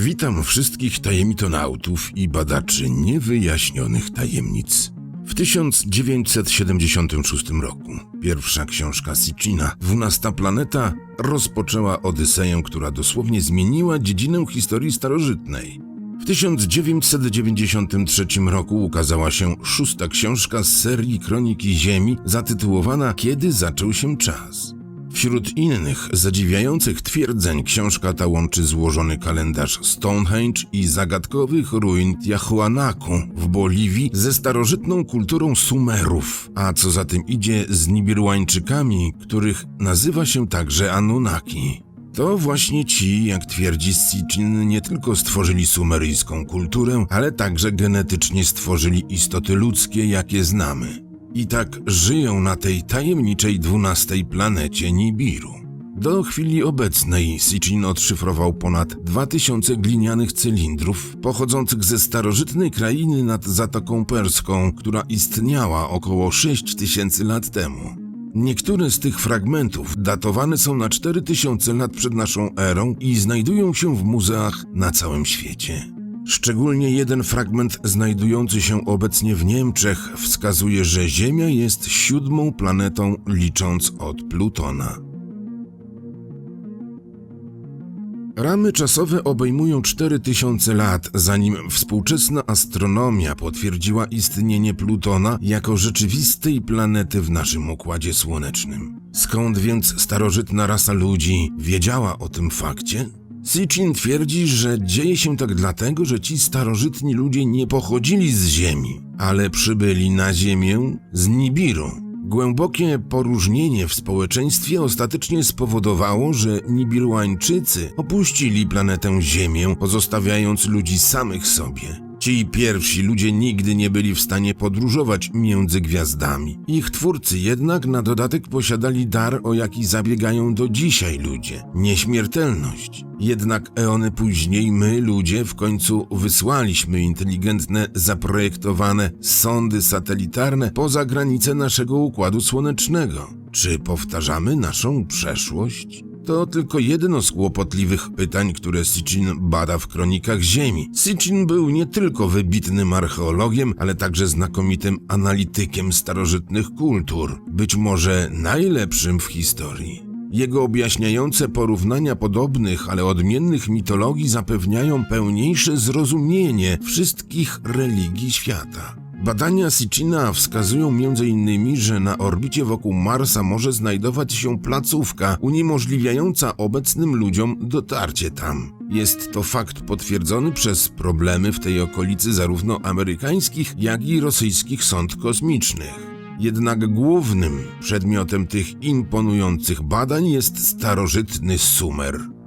Witam wszystkich tajemnitonautów i badaczy niewyjaśnionych tajemnic. W 1976 roku pierwsza książka Sitchina, Dwunasta Planeta, rozpoczęła Odyseję, która dosłownie zmieniła dziedzinę historii starożytnej. W 1993 roku ukazała się szósta książka z serii Kroniki Ziemi zatytułowana Kiedy zaczął się czas. Wśród innych zadziwiających twierdzeń książka ta łączy złożony kalendarz Stonehenge i zagadkowych ruin Tiahuanacu w Boliwii ze starożytną kulturą Sumerów, a co za tym idzie z Nibirłańczykami, których nazywa się także Anunnaki. To właśnie ci, jak twierdzi Sitchin, nie tylko stworzyli sumeryjską kulturę, ale także genetycznie stworzyli istoty ludzkie, jakie znamy. I tak żyją na tej tajemniczej dwunastej planecie Nibiru. Do chwili obecnej Sitchin odszyfrował ponad 2000 glinianych cylindrów pochodzących ze starożytnej krainy nad Zatoką Perską, która istniała około 6000 lat temu. Niektóre z tych fragmentów datowane są na 4000 lat przed naszą erą i znajdują się w muzeach na całym świecie. Szczególnie jeden fragment znajdujący się obecnie w Niemczech wskazuje, że Ziemia jest siódmą planetą licząc od Plutona. Ramy czasowe obejmują 4000 lat, zanim współczesna astronomia potwierdziła istnienie Plutona jako rzeczywistej planety w naszym układzie słonecznym. Skąd więc starożytna rasa ludzi wiedziała o tym fakcie? Sitchin twierdzi, że dzieje się tak dlatego, że ci starożytni ludzie nie pochodzili z Ziemi, ale przybyli na Ziemię z Nibiru. Głębokie poróżnienie w społeczeństwie ostatecznie spowodowało, że Nibirłańczycy opuścili planetę Ziemię, pozostawiając ludzi samych sobie. Ci pierwsi ludzie nigdy nie byli w stanie podróżować między gwiazdami. Ich twórcy jednak na dodatek posiadali dar, o jaki zabiegają do dzisiaj ludzie nieśmiertelność. Jednak eony później my, ludzie, w końcu wysłaliśmy inteligentne, zaprojektowane sondy satelitarne poza granice naszego układu słonecznego. Czy powtarzamy naszą przeszłość? To tylko jedno z kłopotliwych pytań, które Sitchin bada w kronikach Ziemi. Sitchin był nie tylko wybitnym archeologiem, ale także znakomitym analitykiem starożytnych kultur, być może najlepszym w historii. Jego objaśniające porównania podobnych, ale odmiennych mitologii zapewniają pełniejsze zrozumienie wszystkich religii świata. Badania Sitchina wskazują m.in., że na orbicie wokół Marsa może znajdować się placówka uniemożliwiająca obecnym ludziom dotarcie tam. Jest to fakt potwierdzony przez problemy w tej okolicy zarówno amerykańskich, jak i rosyjskich sąd kosmicznych. Jednak głównym przedmiotem tych imponujących badań jest starożytny Sumer.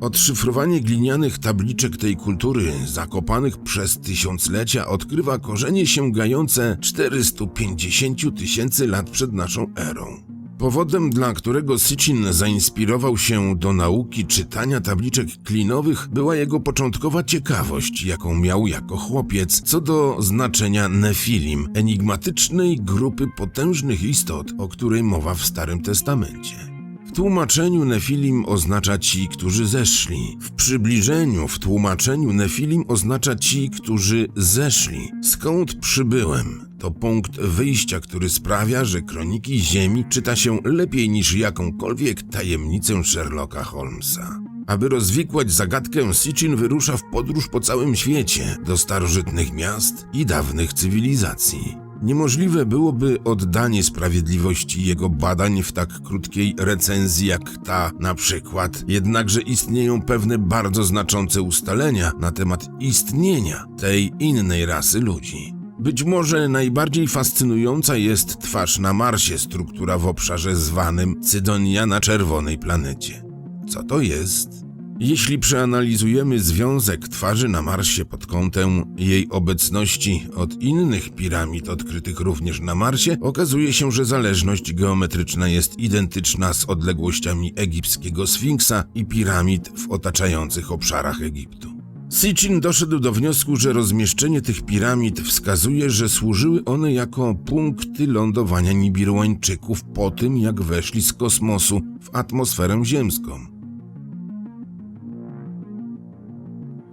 Odszyfrowanie glinianych tabliczek tej kultury, zakopanych przez tysiąclecia, odkrywa korzenie sięgające 450 tysięcy lat przed naszą erą. Powodem, dla którego Sitchin zainspirował się do nauki czytania tabliczek klinowych, była jego początkowa ciekawość, jaką miał jako chłopiec, co do znaczenia Nefilim, enigmatycznej grupy potężnych istot, o której mowa w Starym Testamencie. W tłumaczeniu Nefilim oznacza ci, którzy zeszli. W przybliżeniu, w tłumaczeniu Nefilim oznacza ci, którzy zeszli. Skąd przybyłem? To punkt wyjścia, który sprawia, że kroniki Ziemi czyta się lepiej niż jakąkolwiek tajemnicę Sherlocka Holmesa. Aby rozwikłać zagadkę, Sitchin wyrusza w podróż po całym świecie, do starożytnych miast i dawnych cywilizacji. Niemożliwe byłoby oddanie sprawiedliwości jego badań w tak krótkiej recenzji jak ta na przykład, jednakże istnieją pewne bardzo znaczące ustalenia na temat istnienia tej innej rasy ludzi. Być może najbardziej fascynująca jest twarz na Marsie, struktura w obszarze zwanym Cydonia na czerwonej planecie. Co to jest? Jeśli przeanalizujemy związek twarzy na Marsie pod kątem jej obecności od innych piramid odkrytych również na Marsie, okazuje się, że zależność geometryczna jest identyczna z odległościami egipskiego Sfinksa i piramid w otaczających obszarach Egiptu. Sitchin doszedł do wniosku, że rozmieszczenie tych piramid wskazuje, że służyły one jako punkty lądowania Nibirłańczyków po tym, jak weszli z kosmosu w atmosferę ziemską.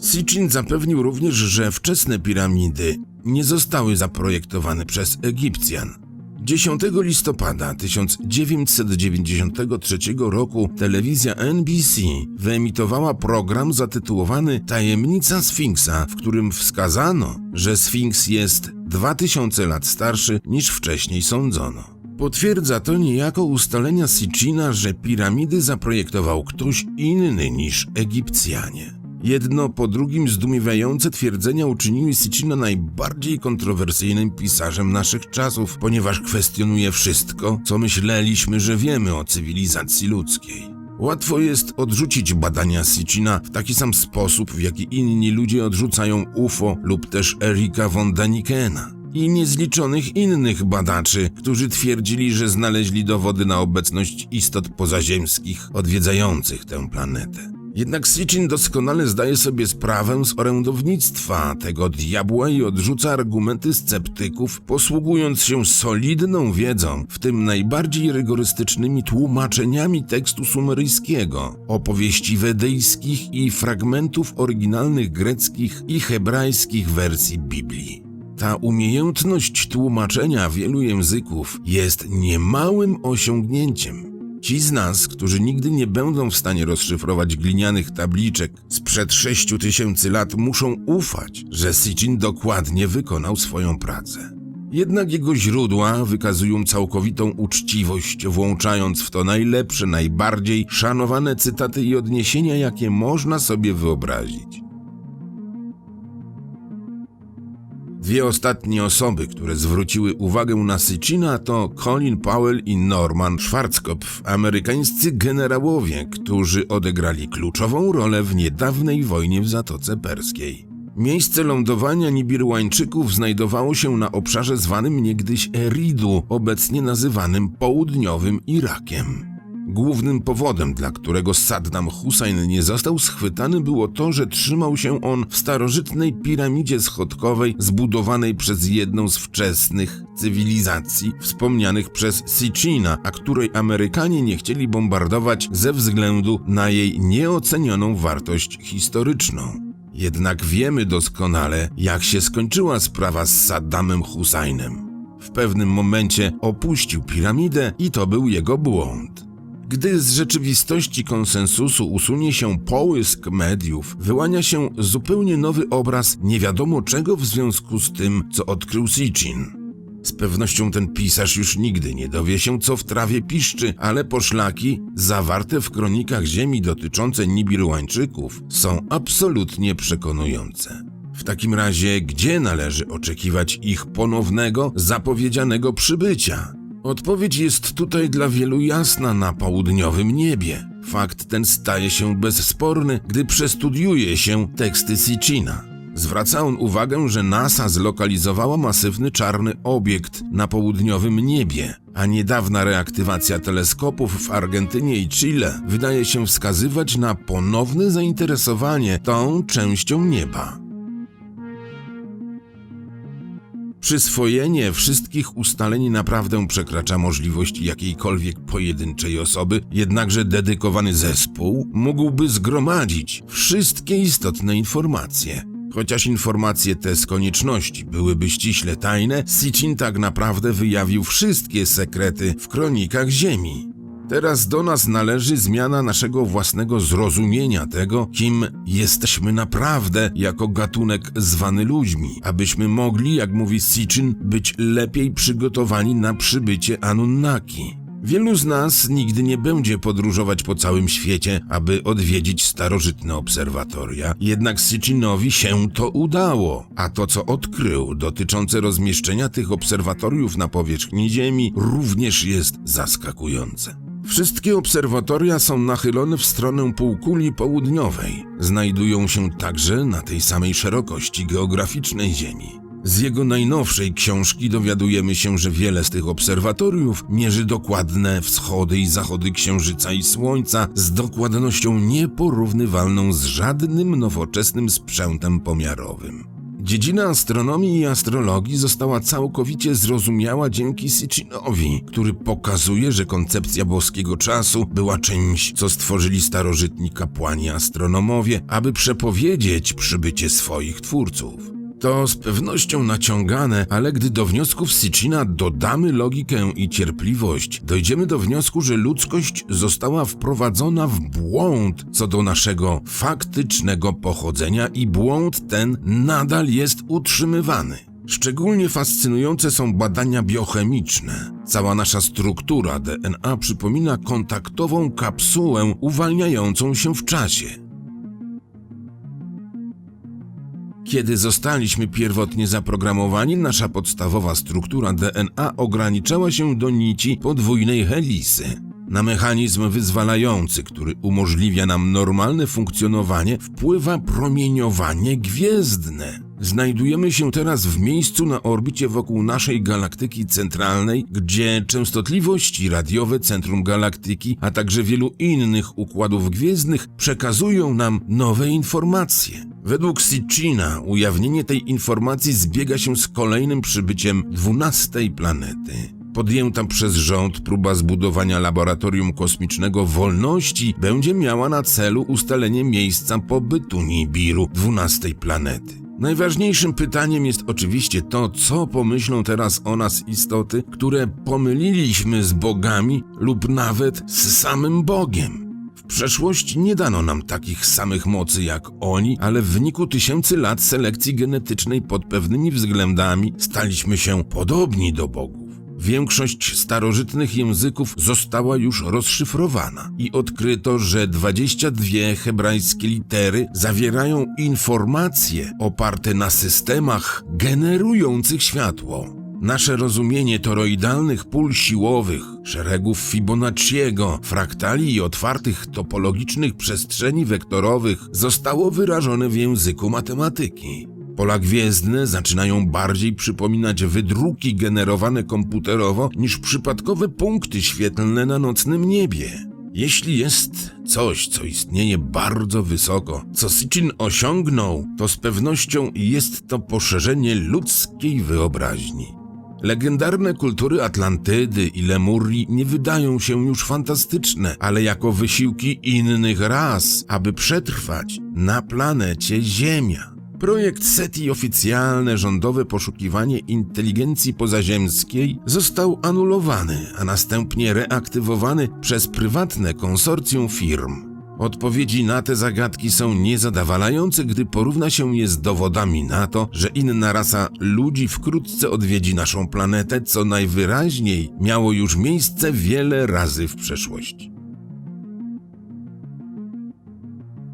Sitchin zapewnił również, że wczesne piramidy nie zostały zaprojektowane przez Egipcjan. 10 listopada 1993 roku telewizja NBC wyemitowała program zatytułowany Tajemnica Sfinksa, w którym wskazano, że Sfinks jest 2000 lat starszy niż wcześniej sądzono. Potwierdza to niejako ustalenia Sitchina, że piramidy zaprojektował ktoś inny niż Egipcjanie. Jedno po drugim zdumiewające twierdzenia uczyniły Sitchina najbardziej kontrowersyjnym pisarzem naszych czasów, ponieważ kwestionuje wszystko, co myśleliśmy, że wiemy o cywilizacji ludzkiej. Łatwo jest odrzucić badania Sitchina w taki sam sposób, w jaki inni ludzie odrzucają UFO lub też Erika von Danikena i niezliczonych innych badaczy, którzy twierdzili, że znaleźli dowody na obecność istot pozaziemskich odwiedzających tę planetę. Jednak Sitchin doskonale zdaje sobie sprawę z orędownictwa tego diabła i odrzuca argumenty sceptyków, posługując się solidną wiedzą, w tym najbardziej rygorystycznymi tłumaczeniami tekstu sumeryjskiego, opowieści wedyjskich i fragmentów oryginalnych greckich i hebrajskich wersji Biblii. Ta umiejętność tłumaczenia wielu języków jest niemałym osiągnięciem. Ci z nas, którzy nigdy nie będą w stanie rozszyfrować glinianych tabliczek sprzed 6 tysięcy lat, muszą ufać, że Sitchin dokładnie wykonał swoją pracę. Jednak jego źródła wykazują całkowitą uczciwość, włączając w to najlepsze, najbardziej szanowane cytaty i odniesienia, jakie można sobie wyobrazić. Dwie ostatnie osoby, które zwróciły uwagę na Sitchina to Colin Powell i Norman Schwarzkopf, amerykańscy generałowie, którzy odegrali kluczową rolę w niedawnej wojnie w Zatoce Perskiej. Miejsce lądowania Nibirłańczyków znajdowało się na obszarze zwanym niegdyś Eridu, obecnie nazywanym południowym Irakiem. Głównym powodem, dla którego Saddam Hussein nie został schwytany, było to, że trzymał się on w starożytnej piramidzie schodkowej zbudowanej przez jedną z wczesnych cywilizacji wspomnianych przez Sitchina, a której Amerykanie nie chcieli bombardować ze względu na jej nieocenioną wartość historyczną. Jednak wiemy doskonale, jak się skończyła sprawa z Saddamem Husseinem. W pewnym momencie opuścił piramidę i to był jego błąd. Gdy z rzeczywistości konsensusu usunie się połysk mediów, wyłania się zupełnie nowy obraz nie wiadomo czego w związku z tym, co odkrył Sitchin. Z pewnością ten pisarz już nigdy nie dowie się, co w trawie piszczy, ale poszlaki zawarte w kronikach ziemi dotyczące Nibirłańczyków są absolutnie przekonujące. W takim razie, gdzie należy oczekiwać ich ponownego, zapowiedzianego przybycia? Odpowiedź jest tutaj dla wielu jasna na południowym niebie. Fakt ten staje się bezsporny, gdy przestudiuje się teksty Sitchina. Zwraca on uwagę, że NASA zlokalizowała masywny czarny obiekt na południowym niebie, a niedawna reaktywacja teleskopów w Argentynie i Chile wydaje się wskazywać na ponowne zainteresowanie tą częścią nieba. Przyswojenie wszystkich ustaleń naprawdę przekracza możliwości jakiejkolwiek pojedynczej osoby, jednakże dedykowany zespół mógłby zgromadzić wszystkie istotne informacje. Chociaż informacje te z konieczności byłyby ściśle tajne, Sitchin tak naprawdę wyjawił wszystkie sekrety w kronikach Ziemi. Teraz do nas należy zmiana naszego własnego zrozumienia tego, kim jesteśmy naprawdę jako gatunek zwany ludźmi, abyśmy mogli, jak mówi Sitchin, być lepiej przygotowani na przybycie Anunnaki. Wielu z nas nigdy nie będzie podróżować po całym świecie, aby odwiedzić starożytne obserwatoria, jednak Sitchinowi się to udało, a to co odkrył dotyczące rozmieszczenia tych obserwatoriów na powierzchni Ziemi również jest zaskakujące. Wszystkie obserwatoria są nachylone w stronę półkuli południowej. Znajdują się także na tej samej szerokości geograficznej Ziemi. Z jego najnowszej książki dowiadujemy się, że wiele z tych obserwatoriów mierzy dokładne wschody i zachody księżyca i słońca z dokładnością nieporównywalną z żadnym nowoczesnym sprzętem pomiarowym. Dziedzina astronomii i astrologii została całkowicie zrozumiała dzięki Sitchinowi, który pokazuje, że koncepcja boskiego czasu była czymś, co stworzyli starożytni kapłani astronomowie, aby przepowiedzieć przybycie swoich twórców. To z pewnością naciągane, ale gdy do wniosków Sitchina dodamy logikę i cierpliwość, dojdziemy do wniosku, że ludzkość została wprowadzona w błąd co do naszego faktycznego pochodzenia i błąd ten nadal jest utrzymywany. Szczególnie fascynujące są badania biochemiczne. Cała nasza struktura DNA przypomina kontaktową kapsułę uwalniającą się w czasie. Kiedy zostaliśmy pierwotnie zaprogramowani, nasza podstawowa struktura DNA ograniczała się do nici podwójnej helisy. Na mechanizm wyzwalający, który umożliwia nam normalne funkcjonowanie, wpływa promieniowanie gwiezdne. Znajdujemy się teraz w miejscu na orbicie wokół naszej galaktyki centralnej, gdzie częstotliwości radiowe centrum galaktyki, a także wielu innych układów gwiezdnych przekazują nam nowe informacje. Według Sitchina ujawnienie tej informacji zbiega się z kolejnym przybyciem dwunastej planety. Podjęta przez rząd próba zbudowania laboratorium kosmicznego wolności będzie miała na celu ustalenie miejsca pobytu Nibiru, dwunastej planety. Najważniejszym pytaniem jest oczywiście to, co pomyślą teraz o nas istoty, które pomyliliśmy z bogami lub nawet z samym Bogiem. Przeszłości nie dano nam takich samych mocy jak oni, ale w wyniku tysięcy lat selekcji genetycznej pod pewnymi względami staliśmy się podobni do bogów. Większość starożytnych języków została już rozszyfrowana i odkryto, że 22 hebrajskie litery zawierają informacje oparte na systemach generujących światło. Nasze rozumienie toroidalnych pól siłowych, szeregów Fibonacciego, fraktali i otwartych topologicznych przestrzeni wektorowych zostało wyrażone w języku matematyki. Pola gwiezdne zaczynają bardziej przypominać wydruki generowane komputerowo niż przypadkowe punkty świetlne na nocnym niebie. Jeśli jest coś, co istnieje bardzo wysoko, co Sitchin osiągnął, to z pewnością jest to poszerzenie ludzkiej wyobraźni. Legendarne kultury Atlantydy i Lemurii nie wydają się już fantastyczne, ale jako wysiłki innych ras, aby przetrwać na planecie Ziemia. Projekt SETI, oficjalne rządowe poszukiwanie inteligencji pozaziemskiej, został anulowany, a następnie reaktywowany przez prywatne konsorcjum firm. Odpowiedzi na te zagadki są niezadowalające, gdy porówna się je z dowodami na to, że inna rasa ludzi wkrótce odwiedzi naszą planetę, co najwyraźniej miało już miejsce wiele razy w przeszłości.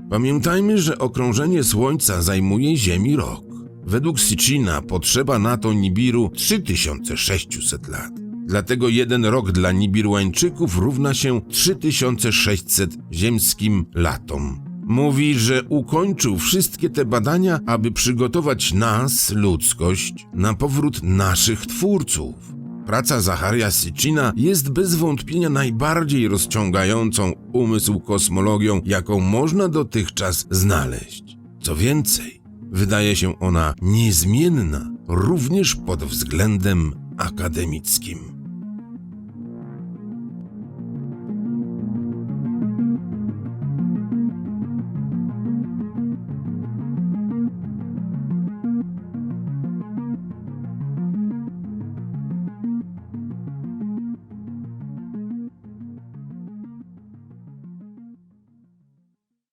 Pamiętajmy, że okrążenie Słońca zajmuje Ziemi rok. Według Sitchina potrzeba na to Nibiru 3600 lat. Dlatego jeden rok dla Nibiruańczyków równa się 3600 ziemskim latom. Mówi, że ukończył wszystkie te badania, aby przygotować nas, ludzkość, na powrót naszych twórców. Praca Zacharia Sitchina jest bez wątpienia najbardziej rozciągającą umysł kosmologią, jaką można dotychczas znaleźć. Co więcej, wydaje się ona niezmienna również pod względem akademickim.